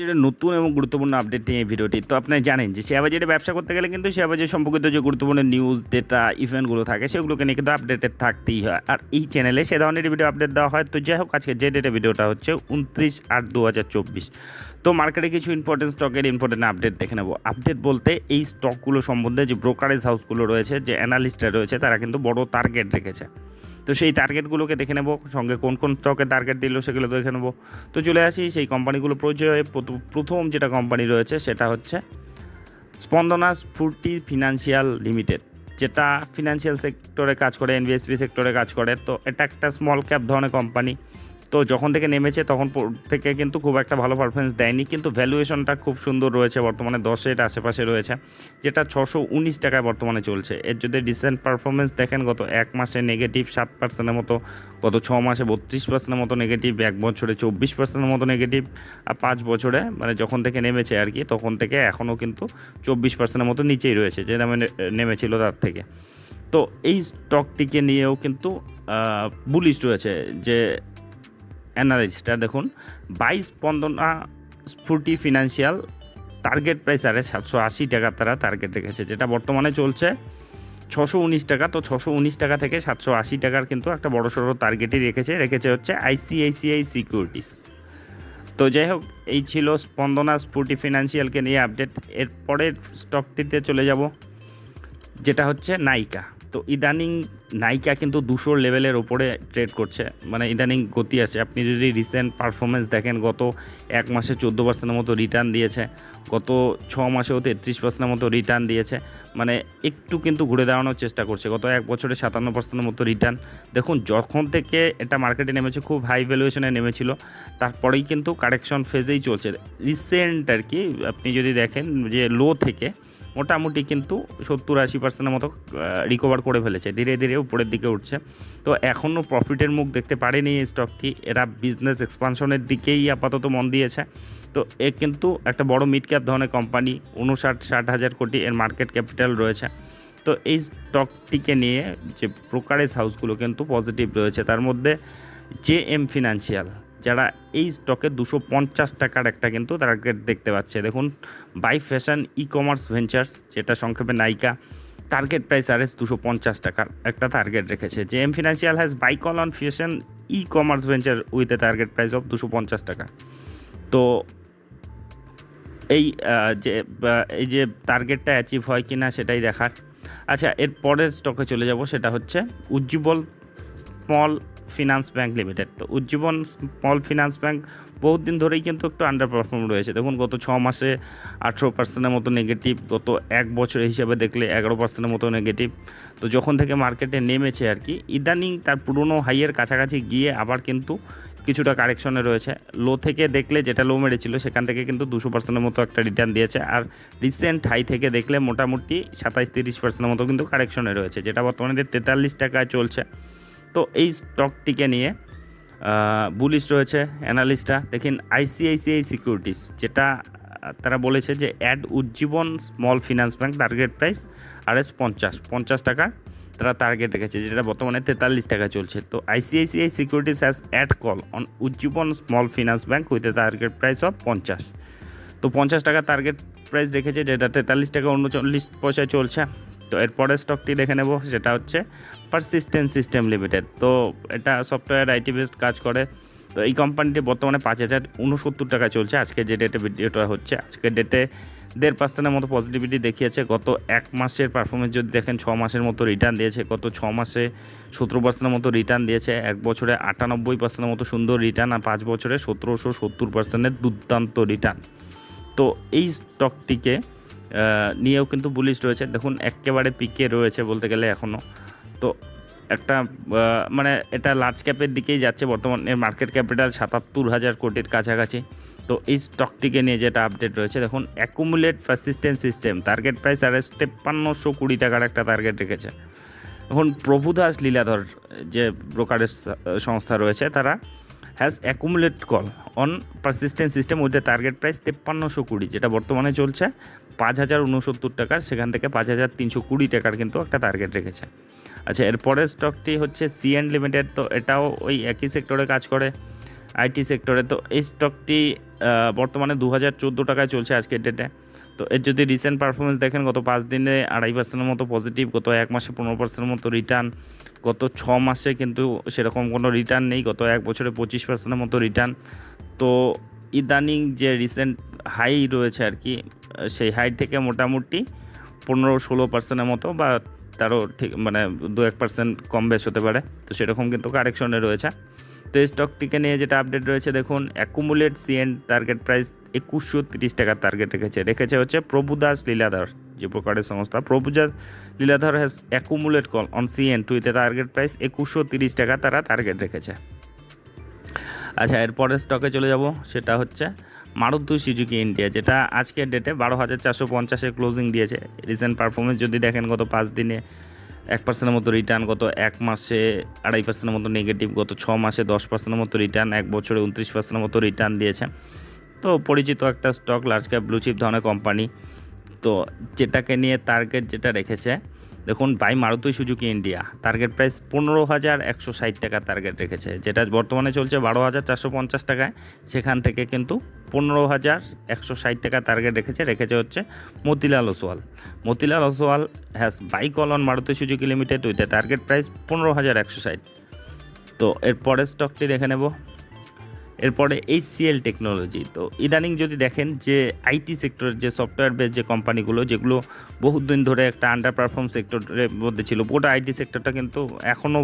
যেটা নতুন এবং গুরুত্বপূর্ণ আপডেট নিয়ে এই ভিডিওটি। তো আপনি জানেন যে শেয়ার বাজারে ব্যবসা করতে গেলে কিন্তু শেয়ার বাজার সম্পর্কিত যে গুরুত্বপূর্ণ নিউজ ডেটা ইভেন্টগুলো থাকে, সেগুলোকে নিয়ে কিন্তু আপডেটেড থাকতেই হয়। আর এই চ্যানেলে সে ধরনের ভিডিও আপডেট দেওয়া হয়। তো যাই হোক, আজকে যে ডেটে ভিডিওটা হচ্ছে উনত্রিশ আট দু হাজার চব্বিশ। তো মার্কেটে কিছু ইম্পর্টেন্ট স্টকের ইম্পর্টেন্ট আপডেট দেখে নেব। আপডেট বলতে এই স্টকগুলো সম্বন্ধে যে ব্রোকারেজ হাউসগুলো রয়েছে, যে অ্যানালিস্টরা রয়েছে, তারা কিন্তু বড় টার্গেট রেখেছে। তো সেই টার্গেটগুলোকে দেখে নেব, সঙ্গে কোন কোন স্টকের টার্গেট দিল সেগুলো দেখে নেব। তো চলে আসি সেই কোম্পানিগুলো পরিচয়ে, প্রথ- প্রথম যেটা কোম্পানি রয়েছে সেটা হচ্ছে স্পন্দনা স্ফূর্তি ফিনান্সিয়াল লিমিটেড যেটা ফিনান্সিয়াল সেক্টরে কাজ করে এনবিএসপি সেক্টরে কাজ করে। তো এটা একটা স্মল ক্যাপ ধরনের কোম্পানি তো যখন থেকে নেমেছে তখন থেকে কিন্তু খুব একটা ভালো পারফরমেন্স দেয়নি, কিন্তু ভ্যালুয়েশনটা খুব সুন্দর রয়েছে বর্তমানে, দশের আশেপাশে রয়েছে, যেটা ছশো উনিশ টাকায় বর্তমানে চলছে। এর যদি রিসেন্ট পারফরমেন্স দেখেন, গত এক মাসে নেগেটিভ সাত পার্সেন্টের মতো, গত ছ মাসে বত্রিশ পার্সেন্টের মতো নেগেটিভ এক বছরে চব্বিশ পার্সেন্টের মতো নেগেটিভ আর পাঁচ বছরে মানে যখন থেকে নেমেছে আর কি, তখন থেকে এখনও কিন্তু চব্বিশ পার্সেন্টের মতো নিচেই রয়েছে, যে দামে নেমেছিল তার থেকে। তো এই স্টকটিকে নিয়েও কিন্তু বুলিশ রয়েছে, যে অ্যানালিস্টটা দেখুন। বাইশ Spandana Sphoorty financial target price আরে সাতশো আশি টাকা তারা টার্গেট রেখেছে, যেটা বর্তমানে চলছে ছশো উনিশ টাকা। তো ছশো উনিশ টাকা থেকে সাতশো আশি টাকার কিন্তু একটা বড় সড়ো টার্গেটই রেখেছে। রেখেছে হচ্ছে আইসিআইসিআই সিকিউরিটিস তো যাই হোক, এই ছিল স্পন্দনা স্ফূর্তি ফিনান্সিয়ালকে নিয়ে আপডেট এর পরের স্টকটিতে চলে যাব, যেটা হচ্ছে নাইকা। তো ইদানিং নাইকা কিন্তু দুশোর লেভেলের ওপরে ট্রেড করছে। মানে ইদানিং গতি আছে। আপনি যদি রিসেন্ট পারফরমেন্স দেখেন, গত এক মাসে চোদ্দ পার্সেন্টের মতো রিটার্ন দিয়েছে, গত ছ মাসেও তেত্রিশ পার্সেন্টের মতো রিটার্ন দিয়েছে। মানে একটু কিন্তু ঘুরে দাঁড়ানোর চেষ্টা করছে। গত এক বছরে সাতান্ন পার্সেন্টের মতো রিটার্ন দেখুন, যখন থেকে এটা মার্কেটে নেমেছে, খুব হাই ভ্যালুয়েশনে নেমেছিল, তারপরেই কিন্তু কারেকশন ফেজেই চলছে। রিসেন্ট আর কি, আপনি যদি দেখেন যে লো থেকে মোটামুটি কিন্তু সত্তর আশি পার্সেন্টের মতো রিকভার করে ফেলেছে। ধীরে ধীরে উপরের দিকে উঠছে। তো এখনও প্রফিটের মুখ দেখতে পারেনি এই স্টকটি এরা বিজনেস এক্সপানশনের দিকেই আপাতত মন দিয়েছে। তো এ কিন্তু একটা বড় মিড ক্যাপ ধরনের কোম্পানি উনষাট ষাট হাজার কোটি এর মার্কেট ক্যাপিটাল রয়েছে। তো এই স্টকটিকে নিয়ে যে ব্রোকারেজ হাউসগুলো কিন্তু পজিটিভ রয়েছে। তার মধ্যে জে এম ফিনান্সিয়াল যারা এই স্টকে দুশো পঞ্চাশ টাকার একটা কিন্তু টার্গেট দেখতে পাচ্ছে। দেখুন buy fashion e commerce ventures যেটা সংক্ষেপে নায়িকা টার্গেট প্রাইস আর এস দুশো পঞ্চাশ টাকার একটা টার্গেট রেখেছে। J M financial has buy call on fashion e commerce venture with a target price of দুশো পঞ্চাশ টাকা। তো এই যে এই যে টার্গেটটা অ্যাচিভ হয় কি না সেটাই দেখার। আচ্ছা এর পরের স্টকে চলে যাব, সেটা হচ্ছে উজ্জীবল স্মল ফিনান্স ব্যাংক লিমিটেড তো উজ্জীবন স্মল ফিনান্স ব্যাংক বহুত দিন ধরেই কিন্তু একটু আন্ডার পারফর্ম রয়েছে। দেখুন, গত ছ মাসে আঠেরো পার্সেন্টের মতো নেগেটিভ গত এক বছরের হিসাবে দেখলে এগারো পার্সেন্টের মতো নেগেটিভ তো যখন থেকে মার্কেটে নেমেছে আর কি, ইদানিং তার পুরনো হাইয়ের কাছাকাছি গিয়ে আবার কিন্তু কিছুটা কারেকশনে রয়েছে। লো থেকে দেখলে যেটা লো মেরেছিল, সেখান থেকে কিন্তু দুশো পার্সেন্টের মতো একটা রিটার্ন দিয়েছে। আর রিসেন্ট হাই থেকে দেখলে মোটামুটি সাতাইশ তিরিশ পার্সেন্টের মতো কিন্তু কারেকশনে রয়েছে, যেটা বর্তমানে তেতাল্লিশ টাকায় চলছে। তো এই স্টকটিকে নিয়ে বুলিশ রয়েছে অ্যানালিস্টরা দেখেন আইসিআইসিআই সিকিউরিটিস যেটা তারা বলেছে যে add Ujjivan small finance bank target price R S পঞ্চাশ পঞ্চাশ টাকা তারা টার্গেট রেখেছে, যেটা বর্তমানে তেতাল্লিশ টাকা চলছে। তো ICICI securities has add call on Ujjivan small finance bank with a target price of পঞ্চাশ। তো পঞ্চাশ টাকা টার্গেট প্রাইস রেখেছে, যেটা তেতাল্লিশ টাকা উনচল্লিশ পয়সায় চলছে। তো এরপরের স্টকটি দেখে নেব, সেটা হচ্ছে পারসিস্টেন্ট সিস্টেম লিমিটেড তো এটা সফটওয়্যার আইটি বেসড কাজ করে। তো এই কোম্পানিটি বর্তমানে পাঁচ হাজার উনসত্তর টাকা চলছে। আজকে যে ডেটে ভিডিওটা হচ্ছে আজকের ডেটে দেড় পার্সেন্টের মতো পজিটিভিটি দেখিয়েছে। গত এক মাসের পারফরমেন্স যদি দেখেন, ছ মাসের মতো রিটার্ন দিয়েছে। গত ছ মাসে সতেরো পার্সেন্টের মতো রিটার্ন দিয়েছে। এক বছরে আটানব্বই পার্সেন্টের মতো সুন্দর রিটার্ন আর পাঁচ বছরে সতেরোশো সত্তর পার্সেন্টের দুর্দান্ত রিটার্ন তো এই স্টকটিকে নিয়েও কিন্তু বুলিশ রয়েছে। দেখুন, একেবারে পিকে রয়েছে বলতে গেলে এখনও তো একটা মানে এটা লার্জ ক্যাপের দিকেই যাচ্ছে বর্তমানে। মার্কেট ক্যাপিটাল সাতাত্তর হাজার কোটির কাছাকাছি। তো এই স্টকটিকে নিয়ে যেটা আপডেট রয়েছে, দেখুন accumulate persistent system target price আর তেপ্পান্নশো কুড়ি টাকার একটা টার্গেট রেখেছে। এখন প্রভুদাস লীলাধর যে ব্রোকারেজ সংস্থা রয়েছে, তারা has accumulate call on persistent system with target price তেপ্পান্নশো কুড়ি, যেটা বর্তমানে চলছে পাঁচ হাজার উনসত্তর টাকার, সেখান থেকে পাঁচ হাজার তিনশো কুড়ি টাকার কিন্তু একটা টার্গেট রেখেছে। আচ্ছা এরপরের স্টকটি হচ্ছে সিএন লিমিটেড তো এটাও ওই একই সেক্টরে কাজ করে আইটি সেক্টরে তো এই স্টকটি বর্তমানে দু হাজার চোদ্দ টাকায় চলছে আজকের ডেটে তো এর যদি রিসেন্ট পারফরমেন্স দেখেন, গত পাঁচ দিনে আড়াই পার্সেন্টের মতো পজিটিভ গত এক মাসে পনেরো পার্সেন্টের মতো রিটার্ন গত ছ মাসে কিন্তু সেরকম কোনো রিটার্ন নেই, গত এক বছরে পঁচিশ পার্সেন্টের মতো রিটার্ন তো ইদানিং যে রিসেন্ট হাই রয়েছে আর কি, সেই হাই থেকে মোটামুটি পনেরো ষোলো পার্সেন্টের মতো বা তারও ঠিক মানে দু এক পার্সেন্ট কম বেশ হতে পারে। তো সেরকম কিন্তু কারেকশনে রয়েছে। তো এই স্টকটিকে নিয়ে যেটা আপডেট রয়েছে, দেখুন অ্যাকুমুলেট সিএন টার্গেট প্রাইস একুশশো তিরিশ টাকার টার্গেট রেখেছে। রেখেছে হচ্ছে প্রভুদাস লীলাধর, যে প্রকারের সংস্থা। Prabhudas Leeladhar has accumulate call on CN two ইতে টার্গেট প্রাইস একুশশো তিরিশ টাকা তারা টার্গেট রেখেছে। আচ্ছা এরপরের স্টকে চলে যাব, সেটা হচ্ছে মারুতি সুজুকি ইন্ডিয়া, যেটা আজকের ডেটে বারো হাজার চারশো পঞ্চাশে ক্লোজিং দিয়েছে। রিসেন্ট পারফরমেন্স যদি দেখেন গত পাঁচ দিনে এক পার্সেন্টের মতো রিটার্ন গত এক মাসে আড়াই পার্সেন্টের মতো নেগেটিভ গত ছ মাসে দশ পার্সেন্টের মতো রিটার্ন এক বছরে উনত্রিশ পার্সেন্টের মতো রিটার্ন দিয়েছে। তো পরিচিত একটা stock large cap blue chip ধরনের কোম্পানি তো যেটাকে নিয়ে টার্গেট যেটা রেখেছে দেখুন buy Maruti Suzuki India. Target price পনেরো হাজার একশো ষাট টাকা টার্গেট রেখেছে। যেটা বর্তমানে চলছে বারো হাজার চারশো পঞ্চাশ টাকায়। সেখান থেকে কিন্তু পনেরো হাজার একশো ষাট টাকা টার্গেট রেখেছে। রেখেছে হচ্ছে Motilal Oswal. Motilal Oswal has buy call on Maruti Suzuki limited with target price পনেরো হাজার একশো ষাট। তো এর পরের স্টকটি দেখে নেব। এরপরে এইচসিএল টেকনোলজি তো ইদানিং যদি দেখেন যে আইটি সেক্টরের যে সফটওয়্যার বেস যে কোম্পানিগুলো যেগুলো বহুদিন ধরে একটা আন্ডার পারফর্ম সেক্টরের মধ্যে ছিল গোটা আইটি সেক্টরটা কিন্তু এখনও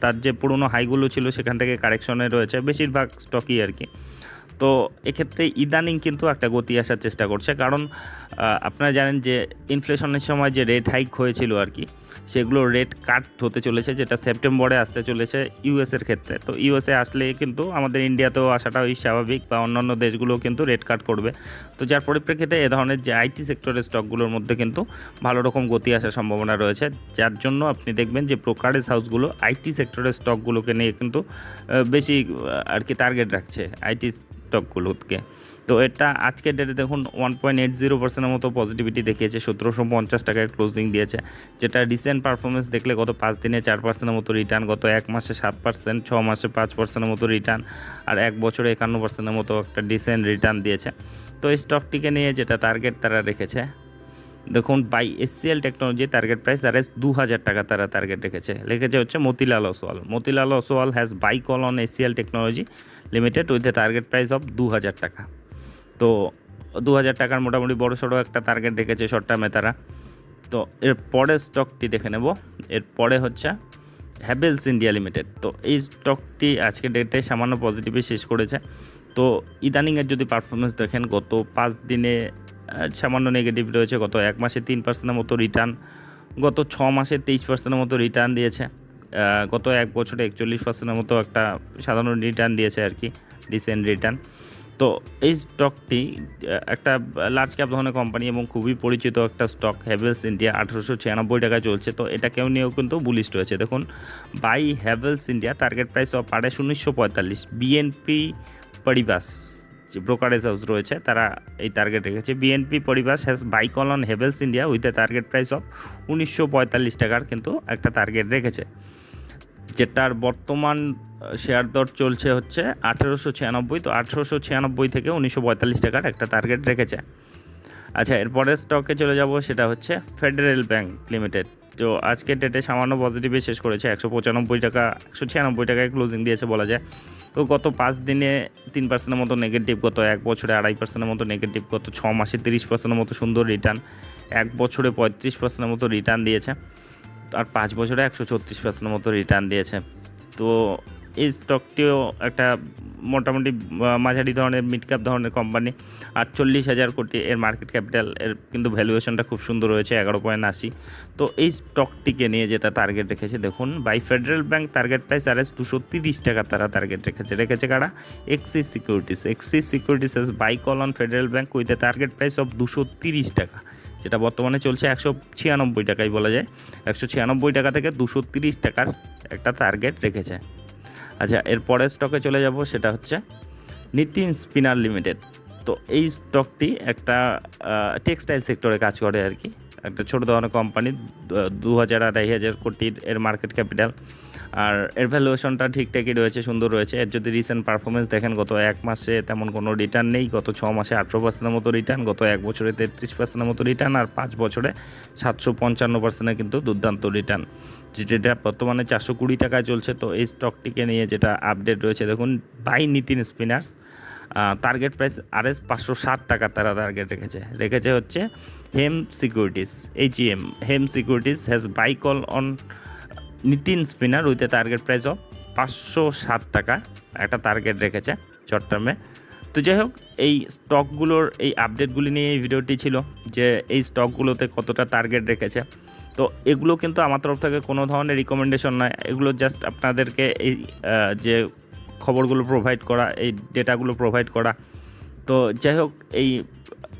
তার যে পুরনো হাইগুলো ছিল, সেখান থেকে কারেকশনে রয়েছে। বেশিরভাগ স্টকই আর কি। তো এক্ষেত্রে ইদানিং কিন্তু একটা গতি আসার চেষ্টা করছে। কারণ আপনারা জানেন যে ইনফ্লেশনের সময় যে রেট হাইক হয়েছিল আর কি, সেগুলো রেট কাট হতে চলেছে, যেটা সেপ্টেম্বরে আসতে চলেছে ইউএসের ক্ষেত্রে। তো ইউএসএ আসলে কিন্তু আমাদের ইন্ডিয়াতেও আসাটা ওই স্বাভাবিক বা অন্যান্য দেশগুলো কিন্তু রেট কাট করবে। তো যার পরিপ্রেক্ষিতে এ ধরনের যে আইটি সেক্টরের স্টকগুলোর মধ্যে কিন্তু ভালো রকম গতি আসার সম্ভাবনা রয়েছে। যার জন্য আপনি দেখবেন যে ব্রোকারেজ হাউসগুলো আইটি সেক্টরের স্টকগুলোকে নিয়ে কিন্তু বেশি আর কি টার্গেট রাখছে। আইটি স্টকগুলোকে তো এটা আজকের ডেটে দেখুন ওয়ান পয়েন্ট এইট জিরো পার্সেন্টের মতো পজিটিভিটি দেখিয়েছে, সতেরোশো পঞ্চাশ টাকায় ক্লোজিং দিয়েছে। যেটা রিসেন্ট পারফরমেন্স দেখলে গত পাঁচ দিনে চার পার্সেন্টের মতো রিটার্ন গত এক মাসে সাত পার্সেন্ট ছ মাসে পাঁচ পার্সেন্টের মতো রিটার্ন আর এক বছরে একান্ন পার্সেন্টের মতো একটা ডিসেন্ট রিটার্ন দিয়েছে। তো এই স্টকটিকে নিয়ে যেটা টার্গেট তারা রেখেছে দেখুন buy SCL technology target price R S দু হাজার টাকা তারা টার্গেট রেখেছে। রেখেছে হচ্ছে Motilal Oswal Motilal Oswal has buy call on SCL technology limited with a target price of দু হাজার টাকা। তো দু হাজার টাকার মোটামুটি বড় সড়ো একটা টার্গেট রেখেছে শর্ট টার্মে তারা। তো এর পরের স্টকটি দেখে নেব। এর পরে হচ্ছে হ্যাভেলস ইন্ডিয়া লিমিটেড তো এই স্টকটি আজকে ডেটে সামান্য পজিটিভে শেষ করেছে। তো ইদানিংয়ের যদি পারফরমেন্স দেখেন, গত পাঁচ দিনে সামান্য নেগেটিভ রয়েছে। গত এক মাসে তিন পার্সেন্টের মতো রিটার্ন গত ছ মাসে তেইশ পার্সেন্টের মতো রিটার্ন দিয়েছে। গত এক বছরে একচল্লিশ পার্সেন্টের মতো একটা সাধারণ রিটার্ন দিয়েছে আর কি রিসেন্ট রিটার্ন তো এই স্টকটি একটা লার্জ ক্যাপ ধরনের কোম্পানি এবং খুবই পরিচিত একটা স্টক হ্যাভেলস ইন্ডিয়া আঠারোশো ছিয়ানব্বই টাকায় চলছে। তো এটাকেও নিয়েও কিন্তু বুলিশ রয়েছে। দেখুন buy Havells India target price of আড়াইশ উনিশশো পঁয়তাল্লিশ বিএনপি পরিবাস ব্রোকারেজ হাউস রয়েছে, তারা এই টার্গেট রেখেছে। BNP Paribas has buy call on Havells India with a target price of উনিশশো পঁয়তাল্লিশ টাকার কিন্তু একটা টার্গেট রেখেছে। যেটার বর্তমান শেয়ার দর চলছে হচ্ছে আঠেরোশো ছিয়ানব্বই, তো আঠেরোশো ছিয়ানব্বই থেকে উনিশশো পঁয়তাল্লিশ টাকার একটা টার্গেট রেখেছে। আচ্ছা এরপরের স্টকে চলে যাব, সেটা হচ্ছে ফেডারেল ব্যাংক লিমিটেড তো আজকের ডেটে সামান্য পজিটিভে শেষ করেছে, একশো পঁচানব্বই টাকা, একশো ছিয়ানব্বই টাকায় ক্লোজিং দিয়েছে বলা যায়। তো গত পাঁচ দিনে তিন পার্সেন্টের মতো নেগেটিভ গত এক বছরে, আড়াই পার্সেন্টের মতো নেগেটিভ গত ছ মাসে তিরিশ পার্সেন্টের মতো সুন্দর রিটার্ন এক বছরে পঁয়ত্রিশ পার্সেন্টের মতো রিটার্ন দিয়েছে। আর পাঁচ বছরে একশো ছত্রিশ পার্সেন্টের মতো রিটার্ন দিয়েছে। তো স্টকটিও একটা মোটামুটি মাঝারি ধরনের মিড ক্যাপ ধরনের কোম্পানি আটচল্লিশ হাজার কোটি এর মার্কেট ক্যাপিটাল এর কিন্তু ভ্যালুয়েশনটা খুব সুন্দর রয়েছে এগারো পয়েন্ট আশি। তো এই স্টকটিকে নিয়ে যেটা টার্গেট রেখেছে, দেখুন buy federal bank target price R S দুশো তিরিশ টাকা তারা টার্গেট রেখেছে। রেখেছে কারা? Axis securities Axis securities buy call on federal bank with a target price of দুশো তিরিশ টাকা, যেটা বর্তমানে চলছে একশো ছিয়ানব্বই টাকাই বলা যায়। একশো ছিয়ানব্বই টাকা থেকে দুশো তিরিশ টাকার একটা টার্গেট রেখেছে। আচ্ছা এর পরের স্টকে চলে যাব, সেটা হচ্ছে নিতিন স্পিনার লিমিটেড। তো এই স্টকটি একটা টেক্সটাইল সেক্টরে কাজ করে আর কি। একটা ছোটো ধরনের কোম্পানি দু হাজার আড়াই হাজার কোটির এর মার্কেট ক্যাপিটাল আর এর ভ্যালুয়েশনটা ঠিকঠাকই রয়েছে, সুন্দর রয়েছে। এর যদি রিসেন্ট পারফরমেন্স দেখেন, গত এক মাসে তেমন কোনো রিটার্ন নেই, গত ছ মাসে আঠেরো পার্সেন্টের মতো রিটার্ন গত এক বছরে তেত্রিশ পার্সেন্টের মতো রিটার্ন আর পাঁচ বছরে সাতশো পঞ্চান্ন পার্সেন্টের কিন্তু দুর্দান্ত রিটার্ন যেটা বর্তমানে চারশো কুড়ি টাকায় চলছে, তো এই স্টকটিকে নিয়ে যেটা আপডেট রয়েছে, দেখুন, buy Nitin spinners target price R S পাঁচশো ষাট টাকার তারা টার্গেট রেখেছে। রেখেছে হচ্ছে Hem securities H M Hem securities has buy call on Nitin spinner with target price of পাঁচশো ষাট টাকা। একটা টার্গেট রেখেছে শর্ট টার্মে তো যাই হোক, এই স্টকগুলোর এই আপডেটগুলি নিয়ে এই ভিডিওটি ছিল যে এই স্টকগুলোতে কতটা টার্গেট রেখেছে। তো এগুলো কিন্তু আমার তরফ থেকে কোনো ধরনের রিকমেন্ডেশন নয়। এগুলো জাস্ট আপনাদেরকে এই যে খবরগুলো প্রোভাইড করা, এই ডেটাগুলো প্রোভাইড করা। তো যাই হোক, এই